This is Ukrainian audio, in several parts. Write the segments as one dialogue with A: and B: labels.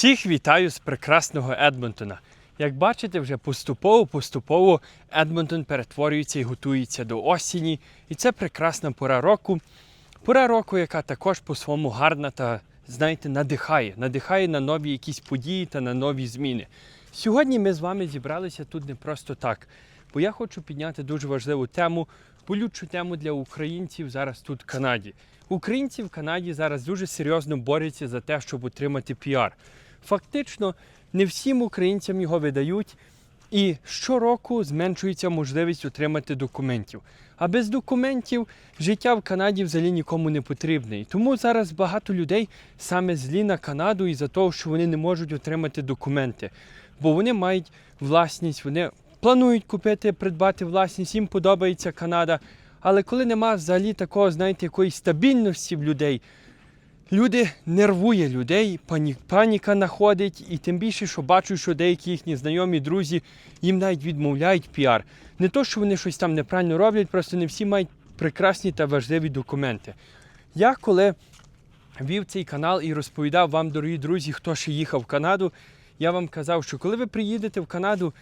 A: Всіх вітаю з прекрасного Едмонтона. Як бачите, вже поступово-поступово Едмонтон перетворюється і готується до осені. І це прекрасна пора року. Пора року, яка також по-своєму гарна та, знаєте, надихає. Надихає на нові якісь події та на нові зміни. Сьогодні ми з вами зібралися тут не просто так, бо я хочу підняти дуже важливу тему, болючу тему для українців зараз тут в Канаді. Українці в Канаді зараз дуже серйозно борються за те, щоб отримати піар. Фактично, не всім українцям його видають, і щороку зменшується можливість отримати документів. А без документів життя в Канаді взагалі нікому не потрібне. І тому зараз багато людей саме злі на Канаду із-за того, що вони не можуть отримати документи. Бо вони мають власність, вони планують купити, придбати власність, їм подобається Канада. Але коли нема взагалі такого, знаєте, якоїсь стабільності в людей, люди нервує людей, пані, паніка находить, і тим більше, що бачу, що деякі їхні знайомі, друзі їм навіть відмовляють піар. Не то, що вони щось там неправильно роблять, просто не всі мають прекрасні та важливі документи. Я коли вів цей канал і розповідав вам, дорогі друзі, хто ще їхав в Канаду, я вам казав, що коли ви приїдете в Канаду,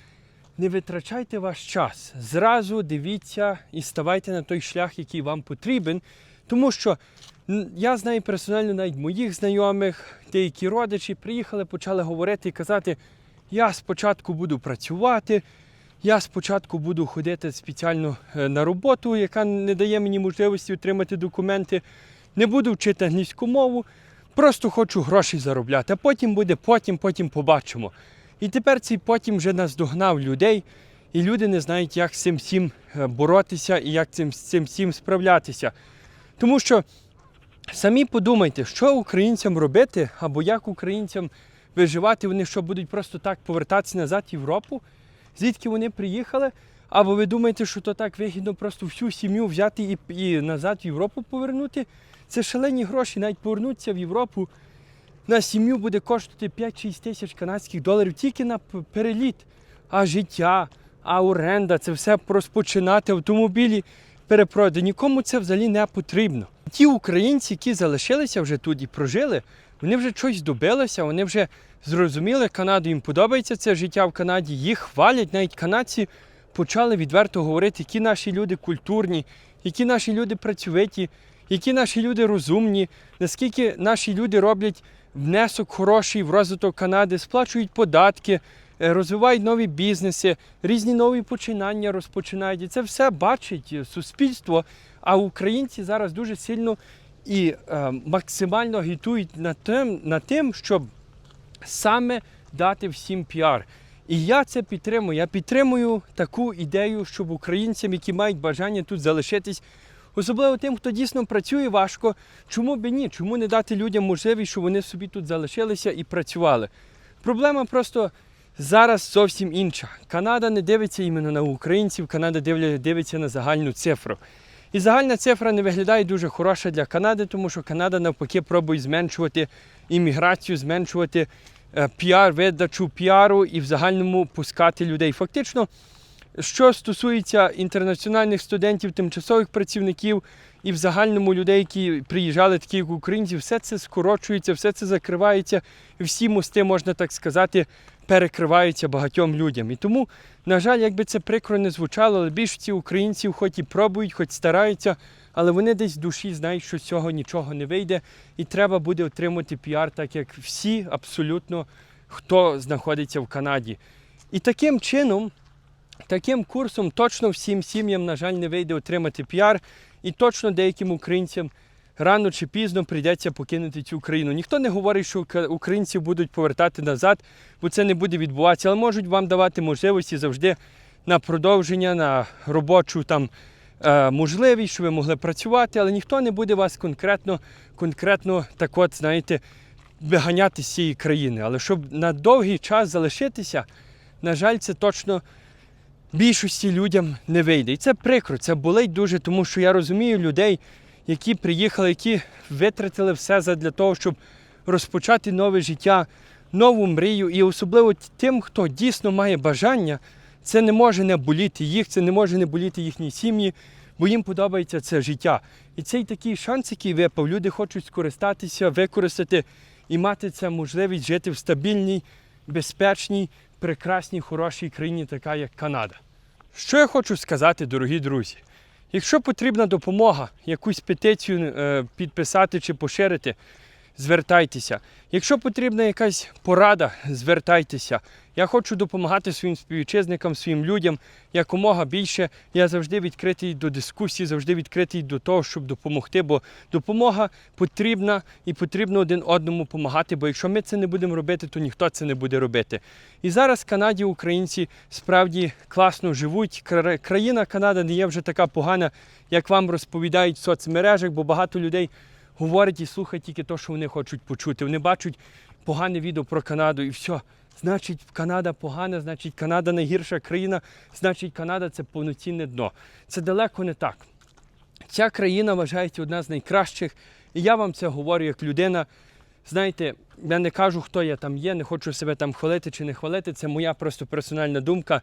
A: не витрачайте ваш час. Зразу дивіться і ставайте на той шлях, який вам потрібен. Тому що я знаю персонально навіть моїх знайомих, деякі родичі приїхали, почали говорити і казати: я спочатку буду працювати, я спочатку буду ходити спеціально е, на роботу, яка не дає мені можливості отримати документи, не буду вчити англійську мову, просто хочу гроші заробляти. А потім буде, потім, потім побачимо. І тепер цей потім вже наздогнав людей, і люди не знають, як з цим всім е, боротися і як цим, з цим всім справлятися. Тому що самі подумайте, що українцям робити, або як українцям виживати, вони що будуть просто так повертатися назад в Європу, звідки вони приїхали. Або ви думаєте, що то так вигідно просто всю сім'ю взяти і, і назад в Європу повернути? Це шалені гроші, навіть повернутися в Європу на сім'ю буде коштувати 5-6 тисяч канадських доларів тільки на переліт. А життя, а оренда, це все розпочинати автомобілі перепродати. Нікому це взагалі не потрібно. Ті українці, які залишилися вже тут і прожили, вони вже щось добилися, вони вже зрозуміли Канаду, їм подобається це життя в Канаді, їх хвалять. Навіть канадці почали відверто говорити, які наші люди культурні, які наші люди працьовиті, які наші люди розумні, наскільки наші люди роблять внесок хороший в розвиток Канади, сплачують податки, розвивають нові бізнеси, різні нові починання розпочинають. І це все бачить е, суспільство. А українці зараз дуже сильно і е, максимально агітують над тим, над тим, щоб саме дати всім піар. І я це підтримую. Я підтримую таку ідею, щоб українцям, які мають бажання тут залишитись, особливо тим, хто дійсно працює важко, чому б ні? Чому не дати людям можливість, щоб вони собі тут залишилися і працювали? Проблема просто зараз зовсім інша. Канада не дивиться іменно на українців, Канада дивиться на загальну цифру. І загальна цифра не виглядає дуже хороша для Канади, тому що Канада навпаки пробує зменшувати імміграцію, зменшувати е, піар, видачу піару і в загальному пускати людей. Фактично, що стосується інтернаціональних студентів, тимчасових працівників і в загальному людей, які приїжджали, такі як українці, все це скорочується, все це закривається, всі мости, можна так сказати, перекриваються багатьом людям. І тому, на жаль, якби це прикро не звучало, але більшості українців, хоч і пробують, хоч стараються, але вони десь в душі знають, що з цього нічого не вийде, і треба буде отримати піар, так як всі абсолютно хто знаходиться в Канаді. І таким чином. Таким курсом точно всім сім'ям, на жаль, не вийде отримати піар, і точно деяким українцям рано чи пізно прийдеться покинути цю країну. Ніхто не говорить, що українців будуть повертати назад, бо це не буде відбуватися, але можуть вам давати можливості завжди на продовження, на робочу там е, можливість, щоб ви могли працювати, але ніхто не буде вас конкретно, конкретно так от, знаєте, виганяти з цієї країни. Але щоб на довгий час залишитися, на жаль, це точно більшості людям не вийде. І це прикро, це болить дуже, тому що я розумію людей, які приїхали, які витратили все для того, щоб розпочати нове життя, нову мрію. І особливо тим, хто дійсно має бажання, це не може не боліти їх, це не може не боліти їхні сім'ї, бо їм подобається це життя. І цей такий шанс, який випав, люди хочуть скористатися, використати і мати це можливість жити в стабільній, безпечній, прекрасній, хорошій країні, така як Канада. Що я хочу сказати, дорогі друзі? Якщо потрібна допомога, якусь петицію е, підписати чи поширити, звертайтеся. Якщо потрібна якась порада, звертайтеся. Я хочу допомагати своїм співвітчизникам, своїм людям якомога більше. Я завжди відкритий до дискусії, завжди відкритий до того, щоб допомогти, бо допомога потрібна і потрібно один одному допомагати, бо якщо ми це не будемо робити, то ніхто це не буде робити. І зараз в Канаді українці справді класно живуть. Кра- Країна Канада не є вже така погана, як вам розповідають в соцмережах, бо багато людей говорять і слухають тільки те, що вони хочуть почути. Вони бачать погане відео про Канаду і все. Значить, Канада погана, значить, Канада найгірша країна, значить, Канада це повноцінне дно. Це далеко не так. Ця країна вважається одна з найкращих, і я вам це говорю як людина. Знаєте, я не кажу, хто я там є, не хочу себе там хвалити чи не хвалити. Це моя просто персональна думка.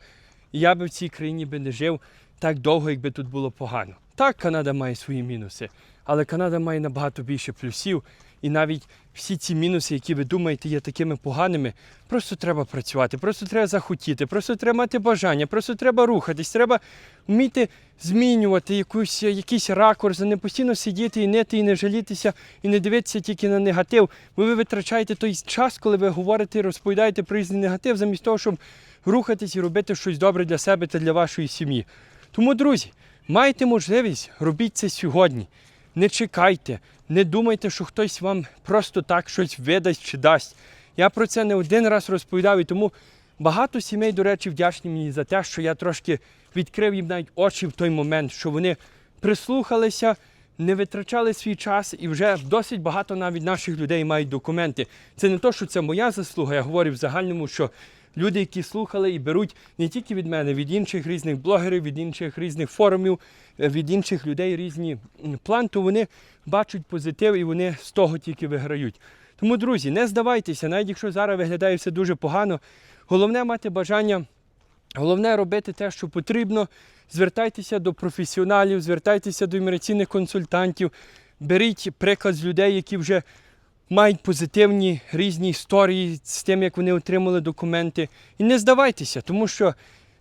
A: Я би в цій країні би не жив так довго, якби тут було погано. Так, Канада має свої мінуси, але Канада має набагато більше плюсів. І навіть всі ці мінуси, які ви думаєте, є такими поганими, просто треба працювати, просто треба захотіти, просто треба мати бажання, просто треба рухатись, треба вміти змінювати якусь, якийсь ракурс, а не постійно сидіти і нити, і не жалітися, і не дивитися тільки на негатив. Бо ви витрачаєте той час, коли ви говорите і розповідаєте про різний негатив, замість того, щоб рухатись і робити щось добре для себе та для вашої сім'ї. Тому, друзі, маєте можливість, робіть це сьогодні. Не чекайте, не думайте, що хтось вам просто так щось видасть чи дасть. Я про це не один раз розповідав, і тому багато сімей, до речі, вдячні мені за те, що я трошки відкрив їм навіть очі в той момент, що вони прислухалися, не витрачали свій час, і вже досить багато навіть наших людей мають документи. Це не то, що це моя заслуга, я говорю в загальному, що люди, які слухали і беруть не тільки від мене, від інших різних блогерів, від інших різних форумів, е, від інших людей різні план, то вони бачать позитив і вони з того тільки виграють. Тому, друзі, не здавайтеся, навіть якщо зараз виглядає все дуже погано. Головне мати бажання, головне робити те, що потрібно. Звертайтеся до професіоналів, звертайтеся до імміграційних консультантів, беріть приклад з людей, які вже мають позитивні різні історії з тим, як вони отримали документи. І не здавайтеся, тому що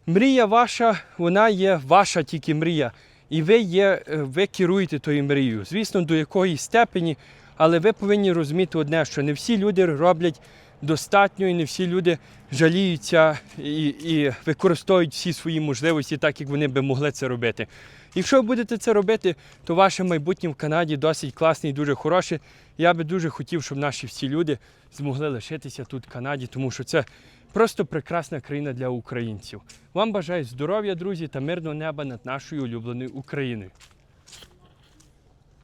A: мрія ваша, вона є ваша тільки мрія. І ви є, е, ви керуєте тою мрією. Звісно, до якої степені, але ви повинні розуміти одне, що не всі люди роблять достатньо, і не всі люди жаліються і, і використовують всі свої можливості так, як вони би могли це робити. Якщо ви будете це робити, то ваше майбутнє в Канаді досить класне і дуже хороше. Я би дуже хотів, щоб наші всі люди змогли лишитися тут в Канаді, тому що це просто прекрасна країна для українців. Вам бажаю здоров'я, друзі, та мирного неба над нашою улюбленою Україною.